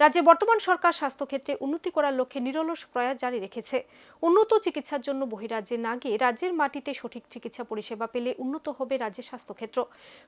রাজ্যে বর্তমান সরকার স্বাস্থ্যক্ষেত্রে উন্নতি করার লক্ষ্যে নিরলস প্রয়াস জারি রেখেছে। উন্নত চিকিৎসার জন্য বহিরাজ্যে না গিয়ে রাজ্যের মাটিতে সঠিক চিকিৎসা পরিষেবা পেলে উন্নত হবে রাজ্যের স্বাস্থ্যক্ষেত্র।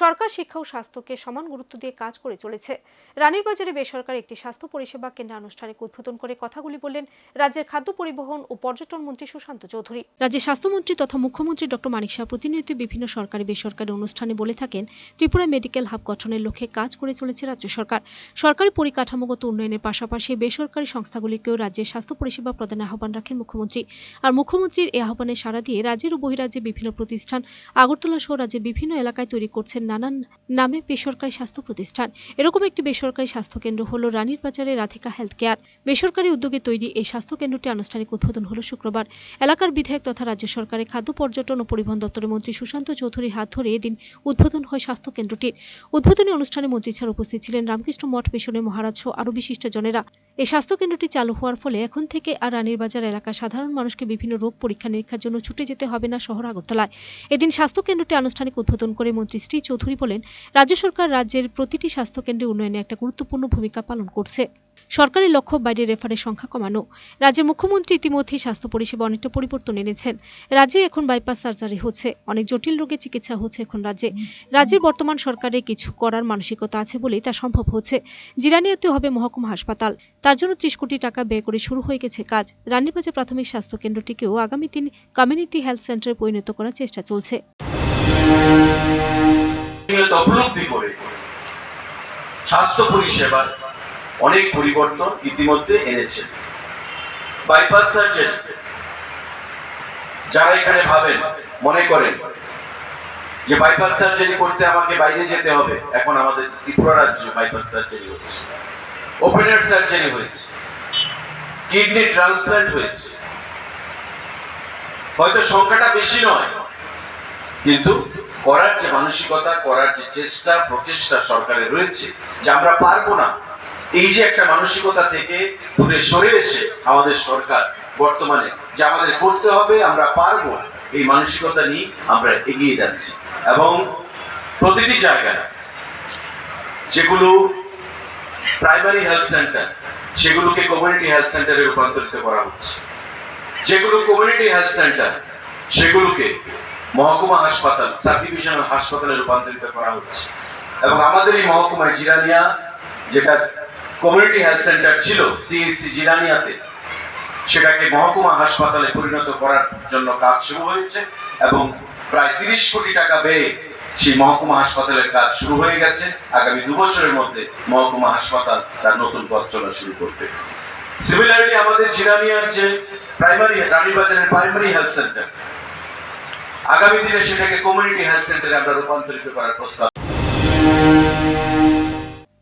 সরকার শিক্ষা ও স্বাস্থ্যকে সমান গুরুত্ব দিয়ে কাজ করে চলেছে। রানীর বাজারে বেসরকারি একটি স্বাস্থ্য পরিষেবা কেন্দ্র আনুষ্ঠানিক উদ্বোধন করে কথাগুলি বললেন রাজ্যের খাদ্য পরিবহন ও পর্যটন মন্ত্রী সুশান্ত চৌধুরী। রাজ্যের স্বাস্থ্যমন্ত্রী তথা মুখ্যমন্ত্রী ডক্টর মানিক শাহ প্রতিনিয়ত বিভিন্ন সরকারি বেসরকারি অনুষ্ঠানে বলে থাকেন, ত্রিপুরা মেডিকেল হাব গঠনের লক্ষ্যে কাজ করে চলেছে রাজ্য সরকার। সরকারি পরিকাঠামোগত উন্নয়নের পাশাপাশি বেসরকারি সংস্থাগুলিকেও রাজ্যের স্বাস্থ্য পরিষেবা প্রদানের আহ্বান রাখেন মুখ্যমন্ত্রী। আর মুখ্যমন্ত্রীর এই আহ্বানে সাড়া দিয়ে রাজ্যের ও বহিরাজ্যে বিভিন্ন প্রতিষ্ঠান, আগরতলা সহ রাজ্যের বিভিন্ন এলাকায় তৈরি করছেন নানান নামে বেসরকারি স্বাস্থ্য প্রতিষ্ঠান। এরকম একটি বেসরকারি স্বাস্থ্য কেন্দ্র হল রানীর বাজারে রাধিকা হেলথ কেয়ার বেসরকারি উদ্যোগে তৈরি এই স্বাস্থ্য কেন্দ্রটি আনুষ্ঠানিক উদ্বোধন হল শুক্রবার। এলাকার বিধায়ক তথা রাজ্য সরকারের খাদ্য পর্যটন ও পরিবহন দপ্তরের মন্ত্রী সুশান্ত চৌধুরীর হাত ধরে এদিন উদ্বোধন হয় স্বাস্থ্য কেন্দ্রটির। উদ্বোধনী অনুষ্ঠানে মন্ত্রী ছাড়া উপস্থিত ছিলেন রামকৃষ্ণ মঠ মিশনের মহারাজ সহ আরও বিশিষ্টজনেরা এই স্বাস্থ্য কেন্দ্রটি চালু হওয়ার ফলে এখন থেকে আর রানীরবাজার এলাকার সাধারণ মানুষকে বিভিন্ন রোগ পরীক্ষা নিরীক্ষার জন্য ছুটে যেতে হবে না শহর আগরতলায়। এদিন স্বাস্থ্য কেন্দ্রটি আনুষ্ঠানিক উদ্বোধন করে মন্ত্রী শ্রী চৌধুরী বলেন, রাজ্য সরকার রাজ্যের প্রতিটি স্বাস্থ্য কেন্দ্রে উন্নয়নে একটা গুরুত্বপূর্ণ ভূমিকা পালন করছে। সরকারের লক্ষ্য বাইরে রেফারের সংখ্যা কমানো। রাজ্যের মুখ্যমন্ত্রী ইতিমধ্যেই স্বাস্থ্য পরিষেবা অনেকটা পরিবর্তন এনেছেন। রাজ্যে এখন বাইপাস সার্জারি হচ্ছে। অনেক জটিল রোগে চিকিৎসা হচ্ছে এখন রাজ্যে। রাজ্যের বর্তমান সরকারের কিছু করার মানসিকতা আছে বলেই তা সম্ভব হচ্ছে। জিরানিয়াতে হবে মহকুমা হাসপাতাল। তার জন্য ত্রিশ কোটি টাকা ব্যয় করে শুরু হয়ে গেছে কাজ। রানীবাজার প্রাথমিক স্বাস্থ্য কেন্দ্রটিকেও আগামী দিন কমিউনিটি হেলথ সেন্টারে পরিণত করার চেষ্টা চলছে। স্বাস্থ্য পরিষেবার অনেক পরিবর্তন ইতিমধ্যে এনেছে। বাইপাস সার্জন যারা এখানে ভাবেন, মনে করেন যে বাইপাস সার্জারি করতে আমাকে বাইরে যেতে হবে, এখন আমাদের ত্রিপুরা রাজ্য বাইপাস সার্জারি হচ্ছে। ওপেন হার্ট সার্জারি হয়েছে। কিডনি ট্রান্সপ্লান্ট হয়েছে। হয়তো সংখ্যাটা বেশি নয়, কিন্তু করার যে মানসিকতা, করার যে চেষ্টা, প্রচেষ্টা সরকারের রয়েছে, যে আমরা পারব না এই যে একটা মানসিকতা থেকে দূরে সরে এসে আমাদের সরকার বর্তমানে যে আমাদের করতে হবে, আমরা পারব, এই মানসিকতা নিয়ে আমরা এগিয়ে যাচ্ছি। এবং প্রতিটি জায়গায় যেগুলো প্রাইমারি হেলথ সেন্টার সেগুলোকে কমিউনিটি হেলথ সেন্টারে রূপান্তরিত করা হচ্ছে। যেগুলো কমিউনিটি হেলথ সেন্টার সেগুলোকে মহকুমা হাসপাতাল সাব ডিভিশনাল হাসপাতালে রূপান্তরিত করা হচ্ছে। এবং আমাদের এই মহকুমায় জিরানিয়া যেটা কমিউনিটি হেলথ সেন্টার ছিল, সিএসসি জিরানিয়াতে সেটাকে মহকুমা হাসপাতালে পরিণত করার জন্য কাজ শুরু হয়েছে এবং প্রায় তিরিশ কোটি টাকা ব্যয়ে সেই মহকুমা হাসপাতালের কাজ শুরু হয়ে গেছে। আগামী দু বছরের মধ্যে মহকুমা হাসপাতাল তার নতুন পথ চলা শুরু করবে। সিমিলারলি আমাদের জিরানিয়ার যে প্রাইমারি রানীবাজারের প্রাইমারি হেলথ সেন্টার আগামী দিনে সেটাকে কমিউনিটি হেলথ সেন্টারে আমরা রূপান্তরিত করার প্রস্তাব